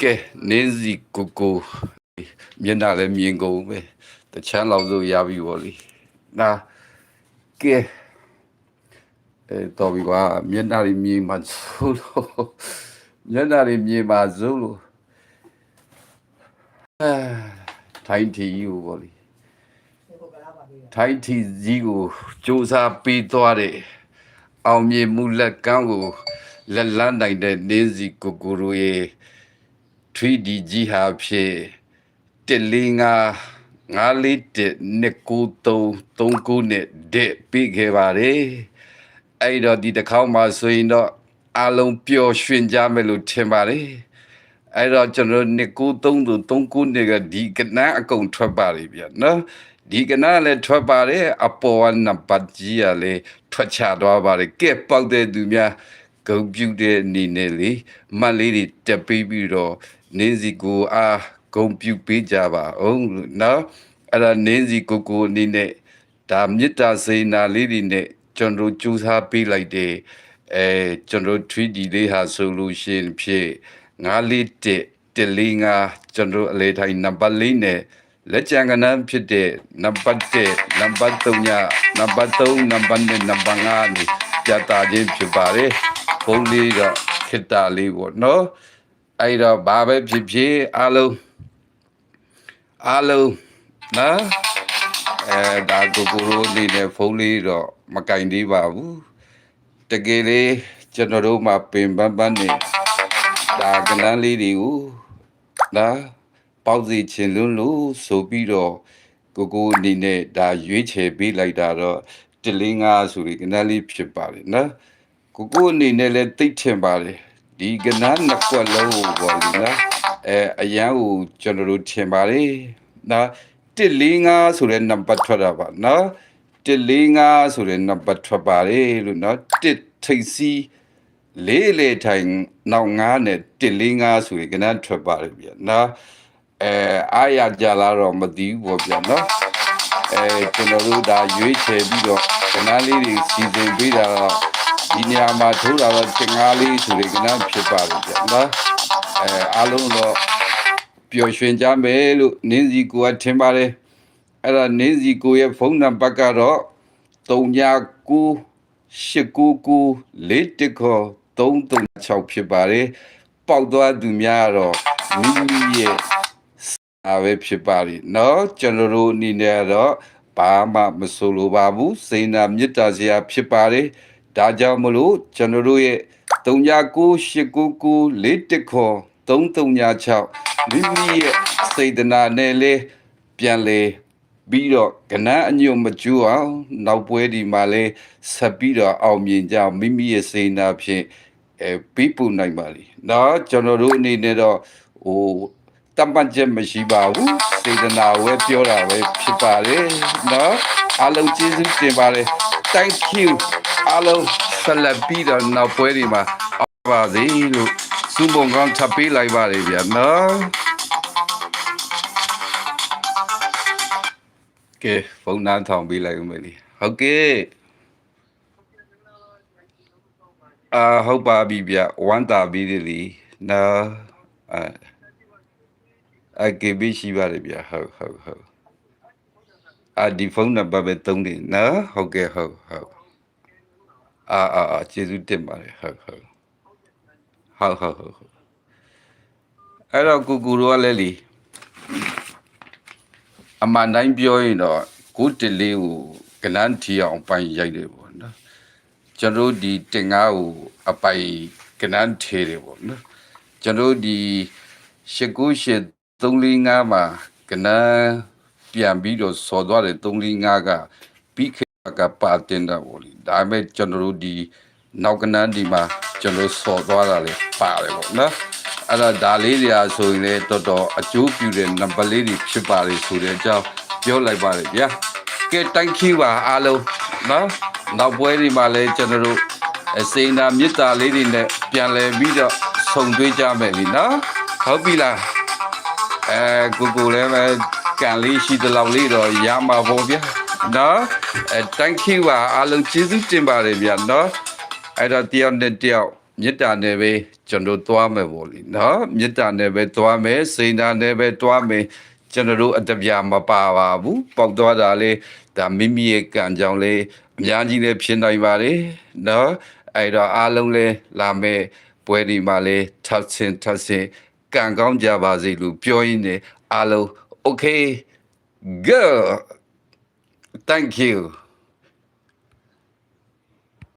ကဲနင်းစီကိုကိုမျက်နှာလည်းမြင်ကုန်ပဲတချမ်းလောက်ဆိုရပြီဗောလေနာကဲအဲတော်ပြီကွာမျက်နှာလေးမြင်မှဆိုလို့မျက်နှာလေးမြင်မှဆိုလို့အဲထိုင်းတီကိုဗောလေထိုင်းတီကြီးကိုစူးစမ်းပေးသွားတယ်အောင်မြင်မှုလက်ကမ်းကိုလက်လန်းနိုင်တဲ့နင်းစီကိုကိုရို ရဲ့ 3D ကြီးဟာဖြစ်တက်လေးငါငါလေးတက်နှစ်ကိုသုံးသုံးကိုနဲ့တဲ့ပြီးခဲ့ပါတယ်အဲ့တော့ဒီတစ်ခေါက်မှဆိုရင်တော့အလုံးပျော်ရွှင်ကြမယ်လို့ထင်ပါတယ်အဲ့တော့ကျွန်တော်နှစ်ကိုသုံးသူသုံးကိုနဲ့ကဒီကနန်းအကုန်ထွက်ပါလိမ့်ဗျာနော်ဒီကနန်းလည်းထွက်ပါတယ်အပေါ်ကနံပါတ်ကြီးကလည်းထွက်ချသွားပါတယ်ကဲပေါက်တဲ့သူများဂုံပြူတဲ့အနေနဲ့လေမတ်လေးတွေတက်ပေးပြီးတော့ နင်းစီကိုအားဂုံပြူပေးကြပါအောင်လို့နော်အဲ့ဒါနင်းစီကိုကိုအနေနဲ့ဒါမေတ္တာစေနာလေးတွေနဲ့ကျွန်တော်ကြိုးစားပေးလိုက်တဲ့အဲကျွန်တော် 3D လေးဟာဆိုလို့ရှိရင်ဖြစ်ငါးလေးတက်တက်လေးငါကျွန်တော်အလေထိုင်နံပါတ်လေးနဲ့လက်ချံကနန်းဖြစ်တဲ့နံပါတ်1နံပါတ်3ညနံပါတ်3နံပါတ်4နံပါတ်5นี่ပြတာခြင်းဖြစ်ပါတယ်ဘုံလေးတော့ခိတ္တလေးပေါ့နော် အဲ့တော့ဘာပဲဖြစ်ဖြစ်အားလုံးအားလုံးနော်အဲဒါကိုကိုရိုနေနဲ့ဖုန်းလေးတော့မကင်သေးပါဘူးတကယ်လေကျွန်တော်တို့မှာပင်ပန်းပန်းနေဒါကနန်းလေးတွေကိုဒါပေါက်စီချင်လွန်းလို့ဆိုပြီးတော့ကိုကိုအနေနဲ့ဒါရွေးချယ်ပေးလိုက်တာတော့တလင်းငါဆိုပြီးကနန်းလေးဖြစ်ပါတယ်နော်ကိုကိုအနေနဲ့လည်းသိထင်ပါတယ် ဒီကနန်းနှစ်ကွက်လုံးကိုပေါ့လေနော်အဲအရန်ကိုကျွန်တော်တို့ထင်ပါတယ်နော်145ဆိုတဲ့နံပါတ်ထွက်တာပါနော်145ဆိုတဲ့နံပါတ်ထွက်ပါတယ်လို့နော်1ထိပ်စီးလေးလေထိုင်နောက်9နဲ့145ဆိုရင်ကနန်းထွက်ပါတယ်ဗျာနော်အဲအားရကြလာတော့မသိဘူးပေါ့ဗျာနော်အဲကျွန်တော်တို့ဒါရွေးချယ်ပြီးတော့ကနန်းလေးတွေစီစဉ်ပေးတာတော့ ဒီနေရာမှာထိုးတာတော့တင်ကားလေးဆိုတဲ့ကနန်းဖြစ်ပါတယ်ဗျာနော်အဲအားလုံးတော့ပျော်ရွှင်ကြမယ်လို့နင်းစီကိုကထင်ပါတယ်အဲ့ဒါနင်းစီကိုရဲ့ဖုန်းနံပါတ်ကတော့39 899လေးတခေါ်336ဖြစ်ပါတယ်ပေါက်သွားသူများကတော့မိမိရဲ့အားပဲဖြစ်ပါလိမ့်เนาะကျွန်တော်တို့အနေနဲ့တော့ဘာမှမဆိုလိုပါဘူးစိန်နာမေတ္တာစရာဖြစ်ပါတယ် ဒါကြောင့်မလို့ကျွန်တော်တို့ရဲ့39989941ခေါ်3336မိမိရဲ့စေတနာနဲ့လဲပြန်လေပြီးတော့ကဏ္ဍအညွတ်မကျူအောင်နောက်ပွဲဒီမှာလဲဆက်ပြီးတော့အောင်မြင်ကြမိမိရဲ့စေနာဖြင့်အဲပြီးပူနိုင်ပါလိမ့်။နော်ကျွန်တော်တို့အနေနဲ့တော့ဟိုတမ္ပတ်ချက်မရှိပါဘူးစေတနာဝဲပြောတာပဲဖြစ်ပါလေနော်အားလုံးကျေးဇူးတင်ပါတယ် thank you အားလုံးဆက်လက်ပြီးတော့နောက်ပွဲတွေမှာအောင်ပါစေလို့စုပုံကောင်းထပ်ပေးလိုက်ပါတယ်ဗျာနော်ကဲဖုန်းနှမ်းထောင်ပေးလိုက်ဦးမယ်လေဟုတ်ကဲ့အာဟုတ်ပါပြီဗျဝမ်းတာပြီးတယ်လीနော်အာအကေဘီရှိပါတယ်ဗျဟုတ်ဟုတ်ဟုတ်အာဒီဖုန်းနံပါတ်ပဲသုံးတယ်နော်ဟုတ်ကဲ့ဟုတ်ဟုတ် အာအာအာကျေးဇူးတင်ပါတယ်ဟုတ်ဟုတ်ဟုတ်ဟုတ်ဟုတ်ဟုတ်အဲ့တော့ကူကူရောကလည်းလीအမှန်တိုင်းပြောရင်တော့ကိုတလေးကိုကနန်းထီအောင်ပိုင်ရိုက်တယ်ပေါ့နော်ကျွန်တော်တို့ဒီတင်ကားကိုအပိုင်ကနန်းထေတယ်ပေါ့နော်ကျွန်တော်တို့ဒီ19835မှာကနန်းပြန်ပြီးတော့စော်သွားတယ်345ကပြီးခ ကပါတင်တာပေါ့လေဒါပေမဲ့ကျွန်တော်တို့ဒီနောက်ကနန်းဒီမှာကျွန်တော်စော်သွားတာလေပါတယ်ပေါ့နော်အဲ့ဒါဒါလေးတွေအားဆိုရင်လည်းတော်တော်အကျိုးပြုတဲ့နံပါတ်လေးတွေဖြစ်ပါလေဆိုတဲ့အကြောင်းပြောလိုက်ပါရဗျာကဲ thank you ပါအားလုံးနော်နောက်ပွဲဒီမှာလည်းကျွန်တော်တို့အစိမ်းသာမေတ္တာလေးတွေနဲ့ပြန်လည်ပြီးတော့ဆုံတွေ့ကြမယ်လीနော်ဟုတ်ပြီလားအဲကိုကိုလည်းပဲကန်လေးရှိတဲ့လောက်လေးတော့ရမှာပေါ့ဗျာ နော်အဲ thank you ပါအားလုံးကျေးဇူးတင်ပါတယ်ဗျာနော်အဲ့တော့တယောက်နဲ့တယောက်မေတ္တာနဲ့ပဲကျွန်တော်သွားမယ်ပေါ့လေနော်မေတ္တာနဲ့ပဲသွားမယ်စိတ်ဓာတ်နဲ့ပဲသွားမယ်ကျွန်တော်တို့အတပြာမပါပါဘူးပေါက်သွားတာလေဒါမိမိရဲ့ကံကြောင့်လေအများကြီးလည်းဖြစ်နိုင်ပါလေနော်အဲ့တော့အားလုံးလည်းလာမယ်ပွဲဒီမှာလေထပ်ဆင်ထပ်ဆင်ကံကောင်းကြပါစေလို့ပြောရင်းနဲ့အားလုံး okay girl thank you